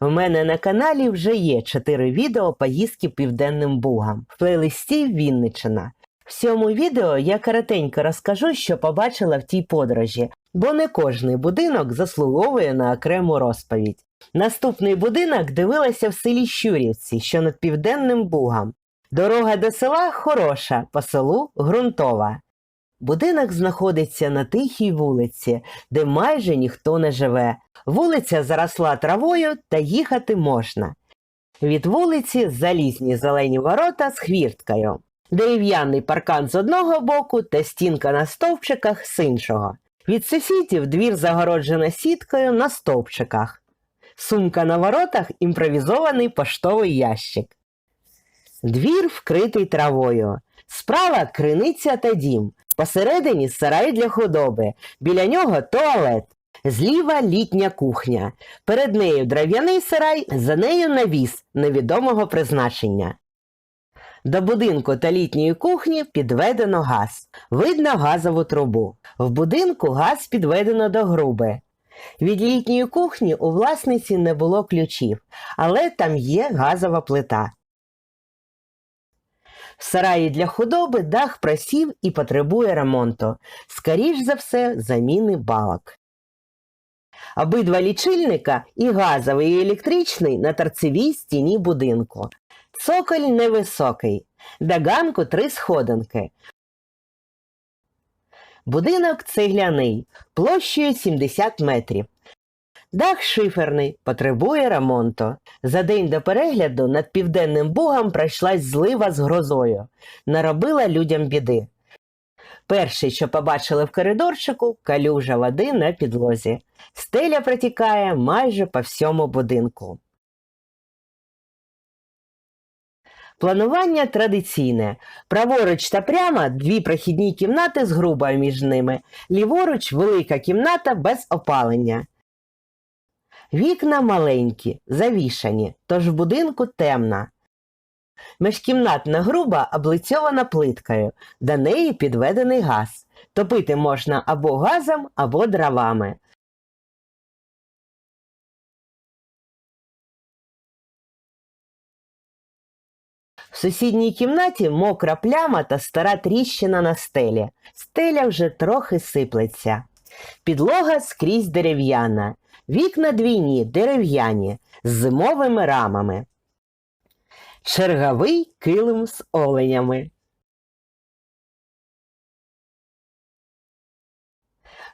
В мене на каналі вже є 4 відео поїздки Південним Бугам в плейлисті Вінничина. В цьому відео я коротенько розкажу, що побачила в тій подорожі, бо не кожний будинок заслуговує на окрему розповідь. Наступний будинок дивилася в селі Щурівці, що над Південним Бугом. Дорога до села хороша, по селу ґрунтова. Будинок знаходиться на тихій вулиці, де майже ніхто не живе. Вулиця заросла травою та їхати можна. Від вулиці залізні зелені ворота з хвірткою, дерев'яний паркан з одного боку та стінка на стовпчиках з іншого. Від сусідів двір загороджено сіткою на стовпчиках. Сумка на воротах імпровізований поштовий ящик. Двір вкритий травою. Справа криниця та дім. Посередині сарай для худоби. Біля нього туалет. Зліва літня кухня. Перед нею дерев'яний сарай, за нею навіс невідомого призначення. До будинку та літньої кухні підведено газ. Видно газову трубу. В будинку газ підведено до груби. Від літньої кухні у власниці не було ключів, але там є газова плита. В сараї для худоби дах просів і потребує ремонту, скоріш за все, заміни балок. Обидва лічильника і газовий, і електричний на торцевій стіні будинку. Цоколь невисокий, до ганку три сходинки. Будинок цегляний, площею 70 метрів. Дах шиферний, потребує ремонту. За день до перегляду над південним бугом пройшлась злива з грозою, наробила людям біди. Перше, що побачили в коридорчику, калюжа води на підлозі. Стеля протікає майже по всьому будинку. Планування традиційне. Праворуч та прямо дві прохідні кімнати з грубою між ними, ліворуч велика кімната без опалення. Вікна маленькі, завішані, тож в будинку темна. Міжкімнатна груба облицьована плиткою, до неї підведений газ. Топити можна або газом, або дровами. В сусідній кімнаті мокра пляма та стара тріщина на стелі. Стеля вже трохи сиплеться. Підлога скрізь дерев'яна. Вікна двійні, дерев'яні, з зимовими рамами. Черговий килим з оленями.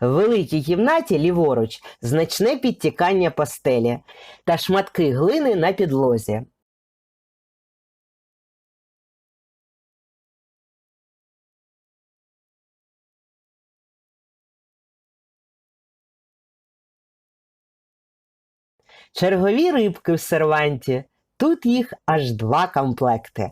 В великій кімнаті ліворуч значне підтікання пастелі та шматки глини на підлозі. Чергові рибки в серванті. Тут їх аж два комплекти.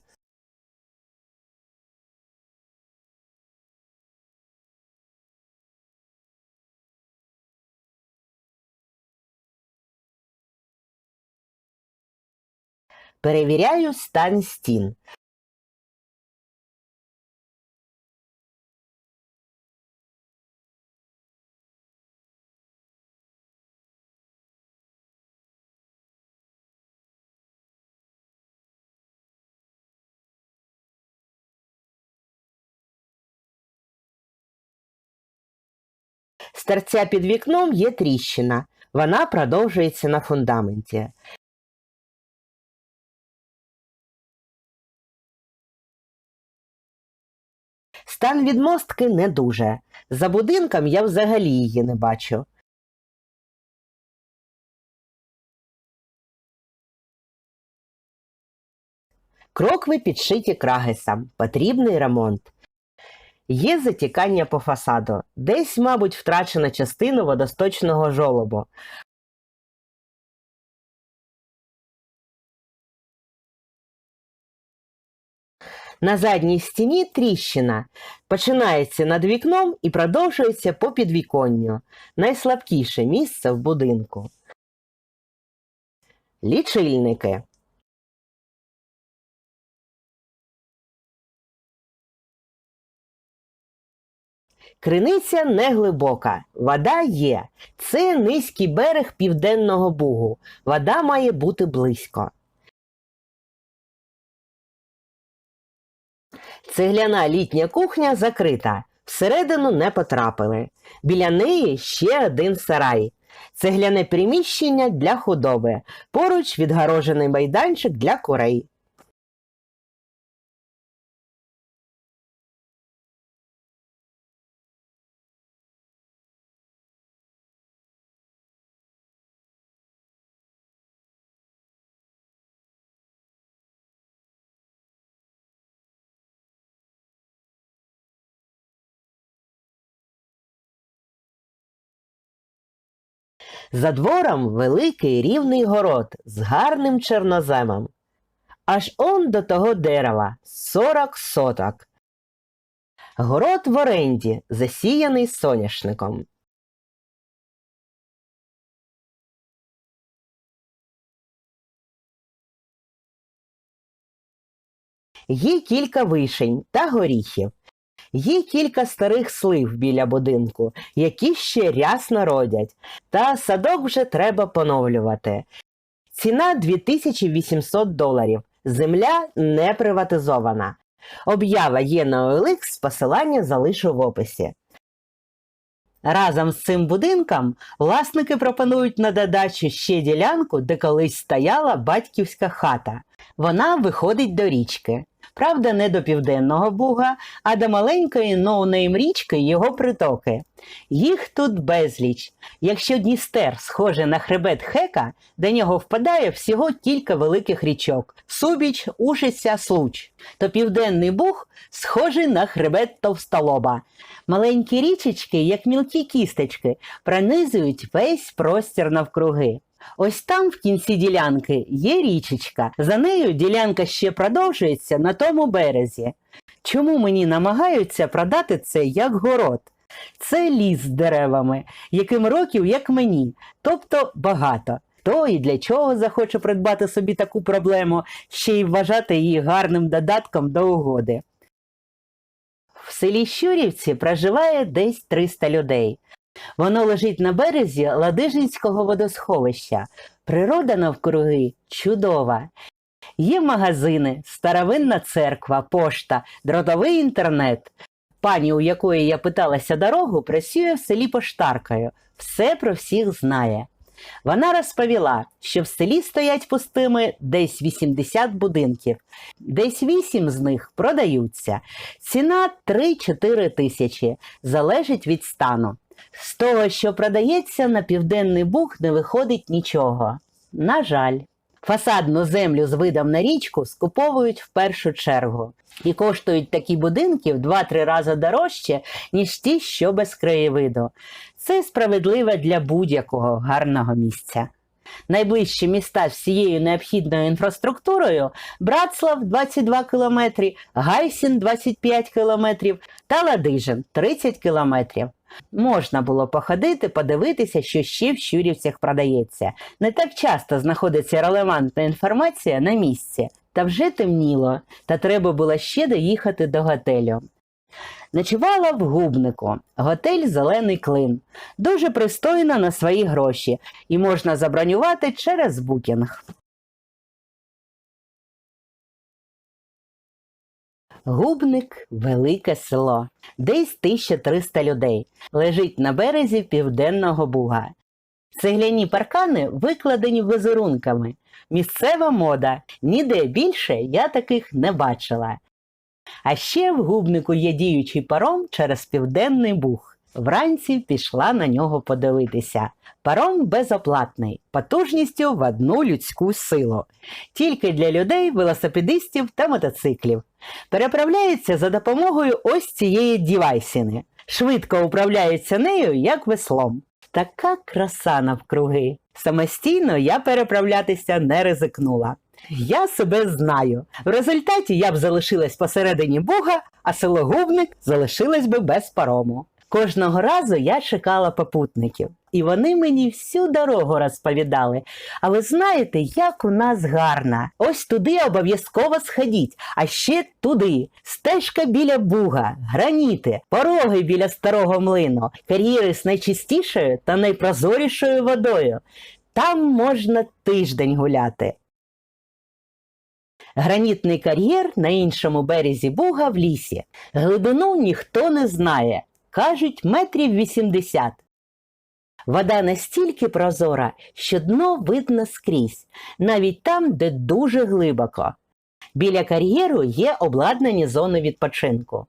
Перевіряю стан стін. Торця під вікном є тріщина. Вона продовжується на фундаменті. Стан відмостки не дуже. За будинком я взагалі її не бачу. Крокви підшиті крагесом. Потрібний ремонт. Є затікання по фасаду. Десь, мабуть, втрачена частина водосточного жолобу. На задній стіні тріщина. Починається над вікном і продовжується по підвіконню. Найслабкіше місце в будинку. Лічильники. Криниця не глибока, вода є. Це низький берег південного бугу. Вода має бути близько. Цегляна літня кухня закрита, всередину не потрапили. Біля неї ще один сарай. Цегляне приміщення для худоби, поруч відгорожений майданчик для курей. За двором великий рівний город з гарним чорноземом. Аж он до того дерева сорок соток. Город в оренді, засіяний соняшником. Є кілька вишень та горіхів. Є кілька старих слив біля будинку, які ще рясно родять, та садок вже треба поновлювати. Ціна 2800 доларів. Земля не приватизована. Об'ява є на OLX, посилання залишу в описі. Разом з цим будинком власники пропонують на додачу ще ділянку, де колись стояла батьківська хата. Вона виходить до річки. Правда, не до південного буга, а до маленької ноунейм річки його притоки. Їх тут безліч. Якщо Дністер схоже на хребет Хека, до нього впадає всього кілька великих річок Субіч, Ушиця, Случ, то південний буг схожий на хребет Товстолоба. Маленькі річечки, як мілкі кістечки, пронизують весь простір навкруги. Ось там в кінці ділянки є річечка, за нею ділянка ще продовжується на тому березі. Чому мені намагаються продати це як город? Це ліс з деревами, яким років, як мені, тобто багато. То і для чого захоче придбати собі таку проблему, ще й вважати її гарним додатком до угоди. В селі Щурівці проживає десь 300 людей. Воно лежить на березі Ладижинського водосховища. Природа навкруги чудова. Є магазини, старовинна церква, пошта, дротовий інтернет. Пані, у якої я питалася дорогу, працює в селі поштаркою, все про всіх знає. Вона розповіла, що в селі стоять пустими десь 80 будинків, десь 8 з них продаються. Ціна 3-4 тисячі, залежить від стану. З того, що продається, на південний буг не виходить нічого. На жаль, фасадну землю з видом на річку скуповують в першу чергу. І коштують такі будинки в 2-3 рази дорожче, ніж ті, що без краєвиду. Це справедливо для будь-якого гарного місця. Найближчі міста з всією необхідною інфраструктурою Братслав 22 км, Гайсін 25 км та Ладижин 30 км. Можна було походити, подивитися, що ще в Щурівцях продається. Не так часто знаходиться релевантна інформація на місці. Та вже темніло, та треба було ще доїхати до готелю. Ночувала в губнику, готель Зелений клин. Дуже пристойно на свої гроші, і можна забронювати через букінг. Губник велике село, десь 1300 людей, лежить на березі південного буга. Цегляні паркани викладені візерунками. Місцева мода, ніде більше я таких не бачила. А ще в губнику є діючий паром через південний буг. Вранці пішла на нього подивитися. Паром безоплатний, потужністю в одну людську силу. Тільки для людей, велосипедистів та мотоциклів. Переправляється за допомогою ось цієї дівайсіни. Швидко управляється нею, як веслом. Така краса навкруги. Самостійно я переправлятися не ризикнула. Я себе знаю. В результаті я б залишилась посередині Бога, а село Губник залишилось би без парому. Кожного разу я чекала попутників. І вони мені всю дорогу розповідали. А ви знаєте, як у нас гарно. Ось туди обов'язково сходіть, а ще туди. Стежка біля буга, граніти, пороги біля старого млину, кар'єри з найчистішою та найпрозорішою водою. Там можна тиждень гуляти. Гранітний кар'єр на іншому березі буга в лісі. Глибину ніхто не знає. Кажуть, метрів 80. Вода настільки прозора, що дно видно скрізь, навіть там, де дуже глибоко. Біля кар'єру є обладнані зони відпочинку.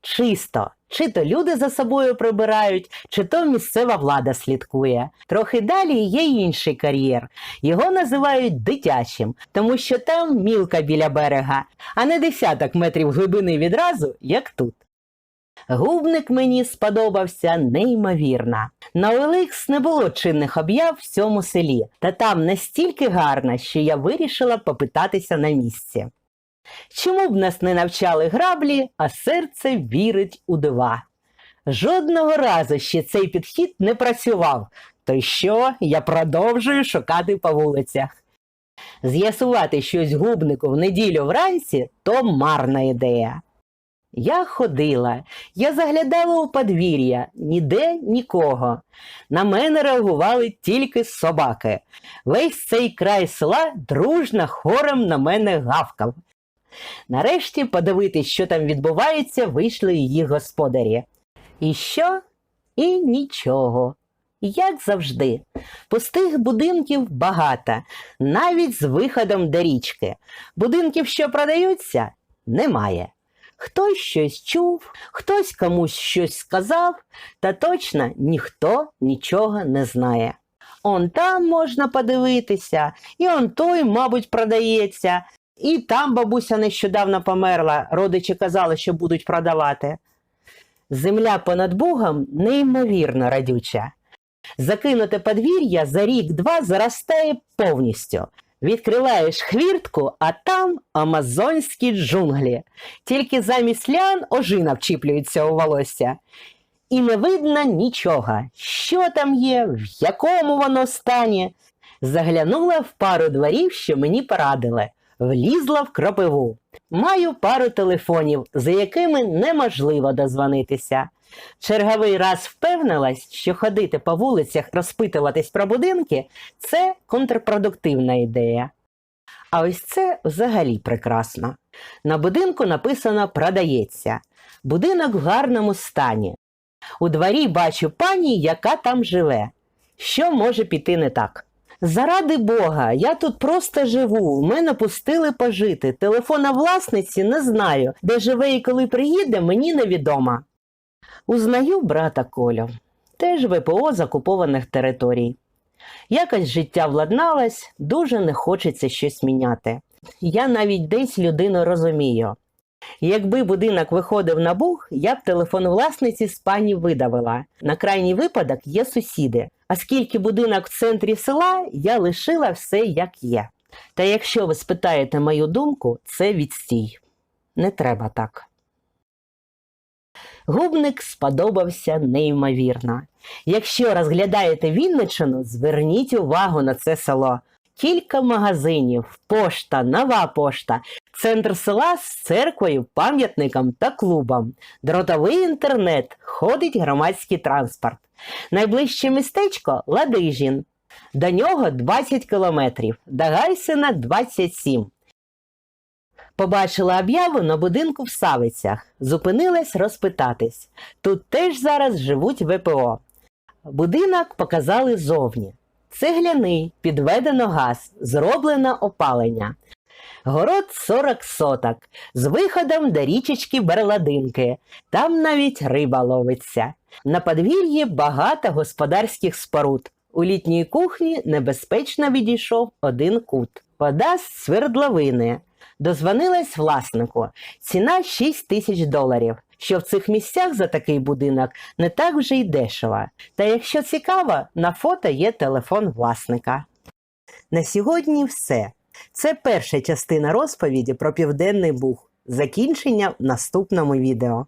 Чисто, чи то люди за собою прибирають, чи то місцева влада слідкує. Трохи далі є інший кар'єр. Його називають дитячим, тому що там мілка біля берега, а не десяток метрів глибини відразу, як тут. Губник мені сподобався неймовірно. На OLX не було чинних об'яв в цьому селі, та там настільки гарно, що я вирішила попитатися на місці. Чому б нас не навчали граблі, а серце вірить у дива? Жодного разу ще цей підхід не працював, то що я продовжую шукати по вулицях. З'ясувати щось губнику в неділю вранці то марна ідея. Я ходила, я заглядала у подвір'я, ніде нікого. На мене реагували тільки собаки. Весь цей край села дружно хором на мене гавкав. Нарешті подивитись, що там відбувається, вийшли її господарі. І що? І нічого. Як завжди, пустих будинків багато, навіть з виходом до річки. Будинків, що продаються, немає. Хтось щось чув, хтось комусь щось сказав, та точно ніхто нічого не знає. Он там можна подивитися, і он той, мабуть, продається, і там бабуся нещодавно померла, родичі казали, що будуть продавати. Земля понад Богом неймовірно радюча. Закинуте подвір'я за рік-два заростає повністю. Відкриваєш хвіртку, а там амазонські джунглі. Тільки замість лян ожина вчіплюється у волосся. І не видно нічого, що там є, в якому воно стані. Заглянула в пару дворів, що мені порадили, влізла в кропиву. Маю пару телефонів, за якими неможливо дозвонитися. Черговий раз впевнилась, що ходити по вулицях розпитуватись про будинки це контрпродуктивна ідея. А ось це взагалі прекрасно. На будинку написано продається. Будинок в гарному стані. У дворі бачу пані, яка там живе. Що може піти не так? Заради Бога, я тут просто живу, в мене пустили пожити. Телефона власниці не знаю, де живе і коли приїде, мені невідомо. Узнаю брата Колю, теж ВПО з окупованих територій. Якось життя владналось, дуже не хочеться щось міняти. Я навіть десь людину розумію. Якби будинок виходив на бух, я б телефон власниці з пані видавила. На крайній випадок є сусіди. А скільки будинок в центрі села, я лишила все як є. Та якщо ви спитаєте мою думку, це відстій. Не треба так. Губник сподобався неймовірно. Якщо розглядаєте Вінничину, зверніть увагу на це село. Кілька магазинів, пошта, нова пошта, центр села з церквою, пам'ятником та клубом, дротовий інтернет, ходить громадський транспорт. Найближче містечко Ладижін. До нього 20 кілометрів, до Гайсина 27. Побачила об'яву на будинку в Савицях. Зупинилась розпитатись. Тут теж зараз живуть ВПО. Будинок показали зовні. Цегляний, підведено газ, зроблено опалення. Город 40 соток, з виходом до річечки Берладинки. Там навіть риба ловиться. На подвір'ї багато господарських споруд. У літній кухні небезпечно відійшов один кут. Вода з свердловини. Дозвонилась власнику. Ціна 6 тисяч доларів. Що в цих місцях за такий будинок не так вже й дешево. Та якщо цікаво, на фото є телефон власника. На сьогодні все. Це перша частина розповіді про Південний Буг. Закінчення в наступному відео.